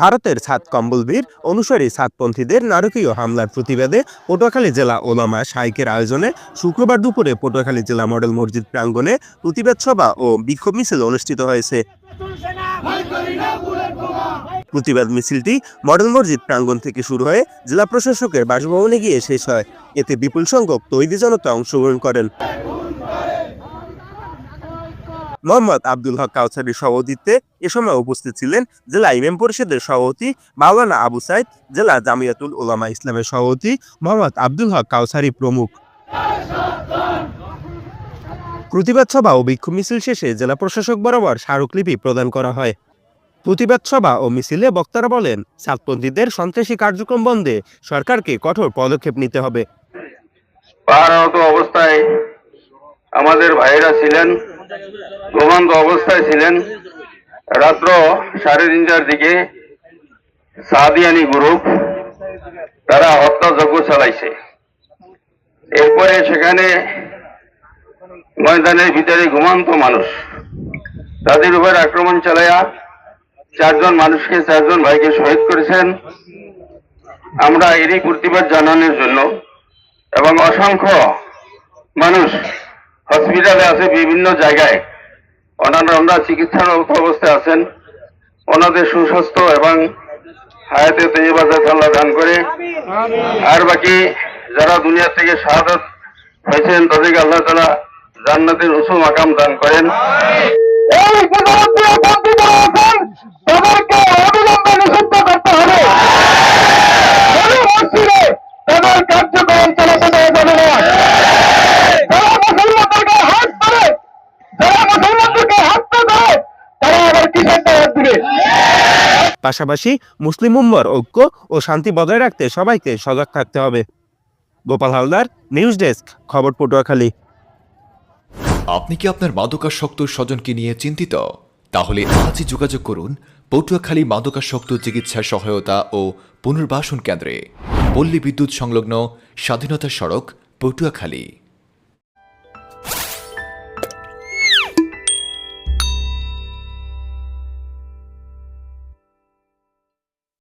ভারতের ছাদ কম্বলবীর অনুসারী ছাদপন্থীদের নারকীয় হামলার প্রতিবাদে পটুয়াখালী জেলা ওলামা শাইকের আয়োজনে শুক্রবার দুপুরে পটুয়াখালী জেলা মডেল মসজিদ প্রাঙ্গণে প্রতিবাদ সভা ও বিক্ষোভ মিছিল অনুষ্ঠিত হয়েছে। প্রতিবাদ মিছিলটি মডেল মসজিদ প্রাঙ্গণ থেকে শুরু হয়ে জেলা প্রশাসকের বাসভবনে গিয়ে শেষ হয়। এতে বিপুল সংখ্যক তৈরি জনতা অংশগ্রহণ করেন। মোহাম্মদ আব্দুল হক কাউসারির সভাপতিত্বে এ সময় উপস্থিত ছিলেন জেলা ইমাম পরিষদের সভাপতি মাওলানা আবু সাইদ, জেলা জামিয়াতুল ওলামা ইসলামের সভাপতি মোহাম্মদ আব্দুল হক কাউসারি প্রমুখ। প্রতিবাদ সভা ও বিক্ষোভ মিছিল শেষে জেলা প্রশাসক বরাবর স্মারকলিপি প্রদান করা হয়। প্রতিবাদ সভা ও মিছিলে বক্তারা বলেন সাতপন্থীদের সন্ত্রাসী কার্যক্রম বন্ধে সরকারকে কঠোর পদক্ষেপ নিতে হবে। অবস্থায় আমাদের ভাইয়েরা ছিলেন। ঘুমন্ত অবস্থায় ছিলেন রাত্র সাড়ে তিনটার দিকে সাদিয়ানি গ্রুপ, তারা হত্যাযজ্ঞ চালাইছে। এরপরে সেখানে ময়দানের ভিতরে ঘুমান্ত মানুষ, তাদের উপর আক্রমণ চালাইয়া চারজন মানুষকে, চারজন ভাইকে শহীদ করেছেন। আমরা এরই প্রতিবাদ জানানোর জন্য এবং অসংখ্য মানুষ হসপিটালে আছে বিভিন্ন জায়গায়। অন্যান্যরা চিকিৎসারত অবস্থায় আছেন। ওনাদের সুস্বাস্থ্য এবং হায়াতে তৈবাজাত আল্লাহ দান করে। আর বাকি যারা দুনিয়া থেকে শাহাদত হয়েছেন, তাদেরকে আল্লাহ তালা জান্নাতের উসুম মাকাম দান করেন। পাশাপাশি মুসলিম উম্মর ঐক্য ও শান্তি বজায় রাখতে সবাইকে সজাগ থাকতে হবে। গোপাল হালদার, নিউজ ডেস্ক, খবর পটুয়াখালী। আপনি কি আপনার মাদকাসক্ত স্বজনকে নিয়ে চিন্তিত? তাহলে আজই যোগাযোগ করুন পটুয়াখালী মাদকাসক্ত চিকিৎসা সহায়তা ও পুনর্বাসন কেন্দ্রে। পল্লী বিদ্যুৎ সংলগ্ন স্বাধীনতা সড়ক, পটুয়াখালী।